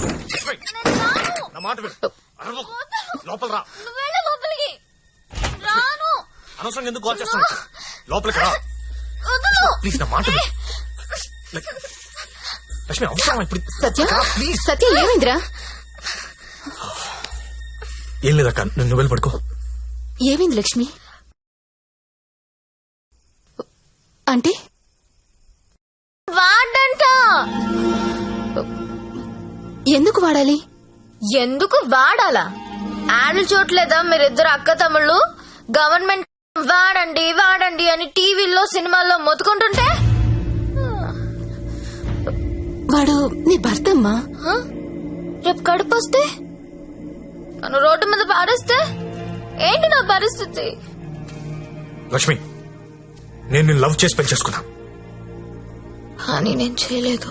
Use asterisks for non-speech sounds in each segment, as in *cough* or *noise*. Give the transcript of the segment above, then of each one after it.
లక్ష్మి నా మాట విను. అరవకు. లోపల రా. నువ్వు వెళ్ళు లోపలికి. రాను. అనవసరంగా ఎందుకు కాల్ చేస్తాను లోపలికి రా. ప్లీజ్ నా మాట లక్ష్మి అవసరం ఇప్పుడు. సత్య ప్లీజ్. సత్య ఏమైందిరా? ఏం లేదక్క నువ్వు నువ్వు వెళ్ళి పడుకో. ఏమైంది లక్ష్మి? అంటే? వాడంట. ఎందుకు వాడాలి? ఎందుకు వాడాలా? యాడ్లు చూడలేదా మీరిద్దరు అక్క తమ్ముళ్ళు? గవర్నమెంట్ వాడండి వాడండి అని టీవీల్లో సినిమాల్లో మొత్తుకుంటుంటే? వాడు నీ భర్త అమ్మా హ? రేపు కడుపు వస్తే? నన్ను రోడ్డు మీద పారేస్తే? ఏంటి నా పరిస్థితి? లక్ష్మి నేను లవ్ చేసి పెళ్ళి చేసుకున్నా. కానీ నేను చేయలేదు.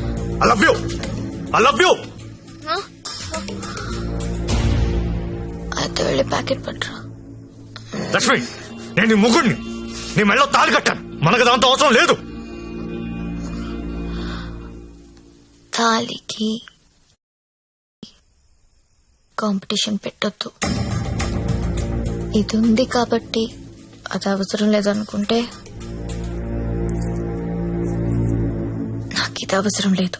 I love you I love you అయితే వెళ్ళి ప్యాకెట్ పట్టరా. లక్ష్మి నేను నీ ముగ్గుడిని నీ మెళ్ళలో తాళి కట్టాను. మనకు దాంతో అవసరం లేదు. తాలికి కాంపిటీషన్ పెట్టొద్దు. ఇది ఉంది కాబట్టి అది అవసరం లేదనుకుంటే నాకు ఇది అవసరం లేదు.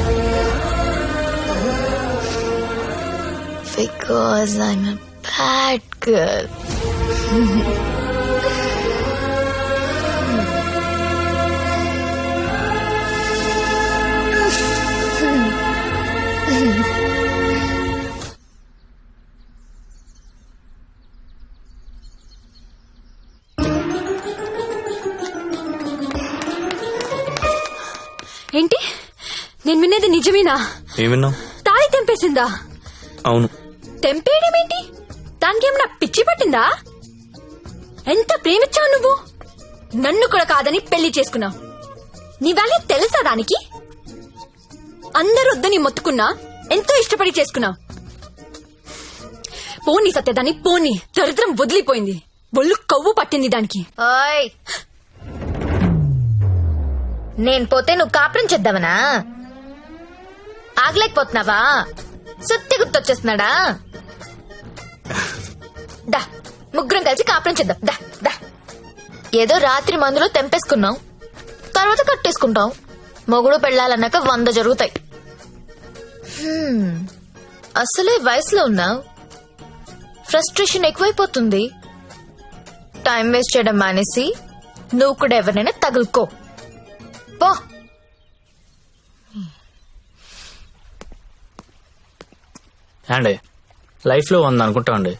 Because I'm a bad girl ఏంటి? నేను వినేది నిజమేనా? ఏం విన్నావు? తాళి తెంపేసిందా? అవును. తెంపేయడం ఏంటి? దానికి ఏమైనా పిచ్చి పట్టిందా? ఎంత ప్రేమించావు నువ్వు? నన్ను కూడా కాదని పెళ్ళి చేసుకున్నావు నీ వాల్యూ తెలుసా దానికి? అందరు వద్దని మొత్తుకున్నా ఎంతో ఇష్టపడి చేసుకున్నావు పోనీ సత్యదాన్ని పోనీ. దరిద్రం వదిలిపోయింది. ఒళ్ళు కొవ్వు పట్టింది దానికి. ఓయ్! నేను పోతే నువ్వు కాపురం చేద్దామనా ఆగలేకపోతున్నావా? సుత్తి గుర్తొచ్చేస్తున్నాడా? దా ముగ్గురం కలిసి కాపురం చేద్దాం. దా దా. ఏదో రాత్రి మందులో తెంపేసుకున్నాం. తర్వాత కట్టేసుకుంటాం. మొగుడు పెళ్ళాలన్నాక వంద జరుగుతాయి. అసలే వయసులో ఉన్నావు. ఫ్రస్ట్రేషన్ ఎక్కువైపోతుంది. టైం వేస్ట్ చేయడం మానేసి నువ్వు కూడా ఎవరినైనా తగులుకో. పో. అండి లైఫ్లో ఉంది అనుకుంటామండి.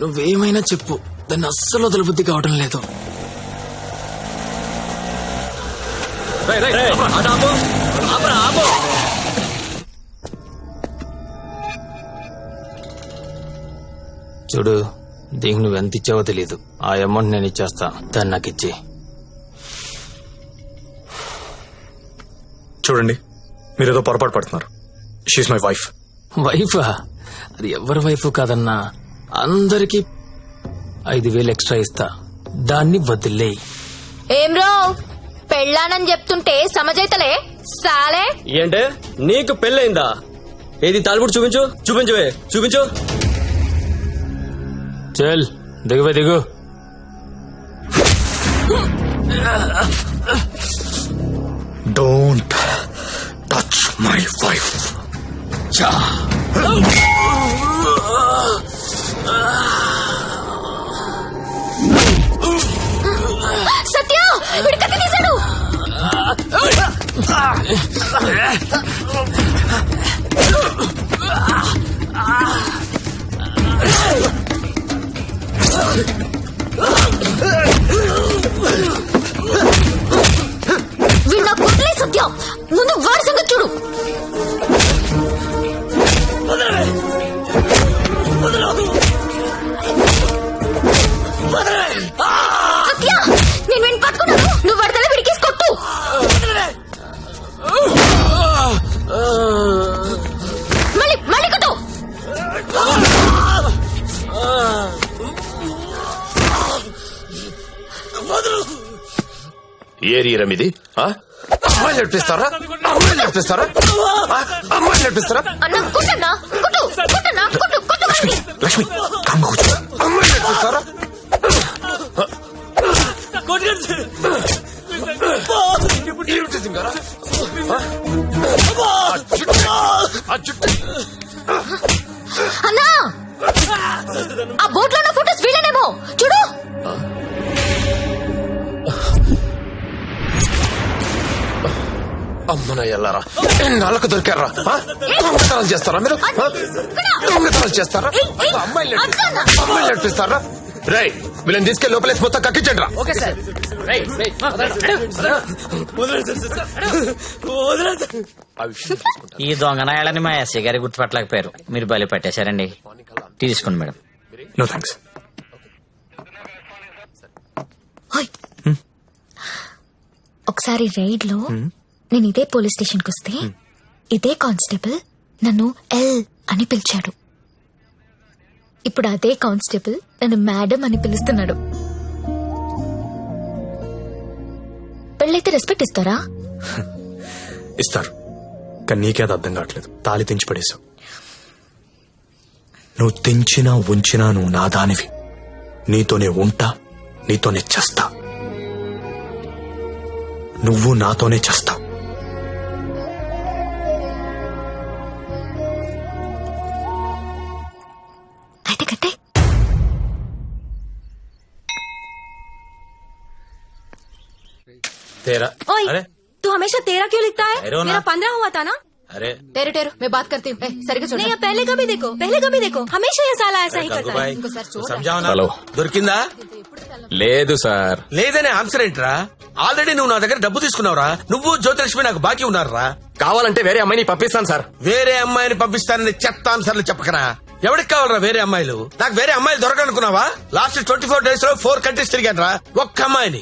నువ్వేమైనా చెప్పు. దాన్ని అస్సలు వదలబుద్ధి కావడం లేదు. చూడు దీనికి నువ్వు ఎంత ఇచ్చావో తెలియదు ఆ అమౌంట్ నేను ఇచ్చేస్తా. దాన్ని నాకు ఇచ్చి. చూడండి మీరేదో పొరపాటు పడుతున్నారు. షీఈ్ మై వైఫ్ వైఫా అది ఎవరి వైఫ్ కాదన్నా? అందరికి ఐదు వేలు ఎక్స్ట్రా ఇస్తా. దాన్ని వదిలేయి ఏం రో పెళ్ళానని చెప్తుంటే సమజైతలే? సాలే? ఏంటే? నీకు పెళ్ళైందా ఏది తాలిపుడు చూపించు? చూపించువే. చూపించు. చల్ దిగువే దిగు. Don't touch my wife Satya! వీడి తీశాడు! వీడు ఏరియా ఇది ఆ? అమ్మాయిలు నడిపిస్తారా అమ్మాయిలు నడిపిస్తారా ఆ? అమ్మాయిలు నడిపిస్తారా అన్న కొట్టన్నా కొట్టు కొట్టన్నా కొట్టు కొట్టు వాడిని. లక్ష్మి కూర్చో అమ్మాయిలు నడిపిస్తారా ఏమిటి సింగారా? ఆ? ఆ చుట్టూ, ఆ చుట్టూ. అన్నా ఆ బోట్లో ఉన్న ఫోటోస్ వీళ్ళనేమో చూడు అమ్మన ఎల్లారా ఎన్నాళ్ళకు దొరికారా? దొంగతనాలు చేస్తారా మీరు? దొంగతనాలు చేస్తారా? అమ్మాయిలు అమ్మాయిలు నడిపిస్తారా రై వీళ్ళని తీసుకెళ్ళి లోపలేసి మొత్తం కక్కించండి రా ఆ విషయం చూసుకుంటా. ఈ దొంగనాయాలని మా ఎస్ఐ గారి గుర్తుపట్టలేకపోయారు. మీరు బలి పట్టేశారండి. తీసుకోండి మేడం. నో థ్యాంక్స్ ఒకసారి రైడ్లో నేను ఇదే పోలీస్ స్టేషన్కి వస్తే ఇదే కానిస్టేబుల్ నన్ను ఎల్ అని పిలిచాడు. ఇప్పుడు అదే కానిస్టేబుల్ నన్ను మేడం అని పిలుస్తున్నాడు. పెళ్ళైతే రెస్పెక్ట్ ఇస్తారా? *laughs* ఇస్తారు. కానీ నీకే అది అర్థం కావట్లేదు. తాలి తెంచి పడేశావు. నువ్వు తెంచినా ఉంచినా నువ్వు నా దానివి. నీతోనే ఉంటా నీతోనే చస్తా. నువ్వు నాతోనే చస్తావు तेरा ओए अरे तू हमेशा तेरा क्यों लिखता है ठहरो ना। मेरा पंद्रह हुआ था ना अरे టేరు టేరు మే బాత్ కర్తీ హూ. ఏ, సరిగ్గా చూడు नहीं अब पहले कभी देखो पहले कभी देखो हमेशा ये साला ऐसा ही करता है ఇంకోసారి చూడు समझाओ ना హలో దొరికిందా లేదు సార్ లేదనే ఆన్సర్ ఏంట్రా ఆల్రెడీ నువ్వు నా దగ్గర డబ్బు తీసుకున్నావురా నువ్వు జ్యోతిలక్ష్మి నాకు బాకీ ఉన్నారా కావాలంటే వేరే అమ్మాయిని పంపిస్తాను సార్ వేరే అమ్మాయిని పంపిస్తానని చెత్త ఆన్సర్లు చెప్పకరా ఎవరికి కావాలరా వేరే అమ్మాయిలు నాకు వేరే అమ్మాయిలు దొరకనుకున్నావా లాస్ట్ ట్వంటీ ఫోర్ డేస్ లో ఫోర్ కంట్రీస్ తిరిగాను రా ఒక్క అమ్మాయిని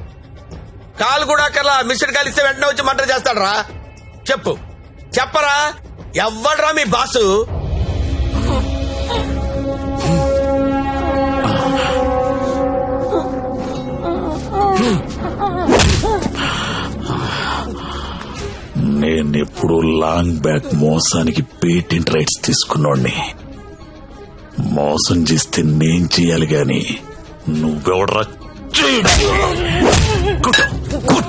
కాల్ కూడా కల్లా మిషన్ కలిస్తే వెంటనే వచ్చి మర్డర్ చేస్తాడరా. చెప్పు. చెప్పరా? ఎవ్వడరా మీ బాసు? నేనెప్పుడు లాంగ్ బ్యాక్ మోసానికి పేటెంట్ రైట్స్ తీసుకున్నోడ్ని. మోసం చేస్తే నేను చేయాలి గాని నువ్వెవడరా? చేయడం?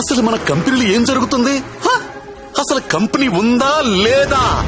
అసలు మన కంపెనీలో ఏం జరుగుతుంది? అసలు కంపెనీ ఉందా లేదా?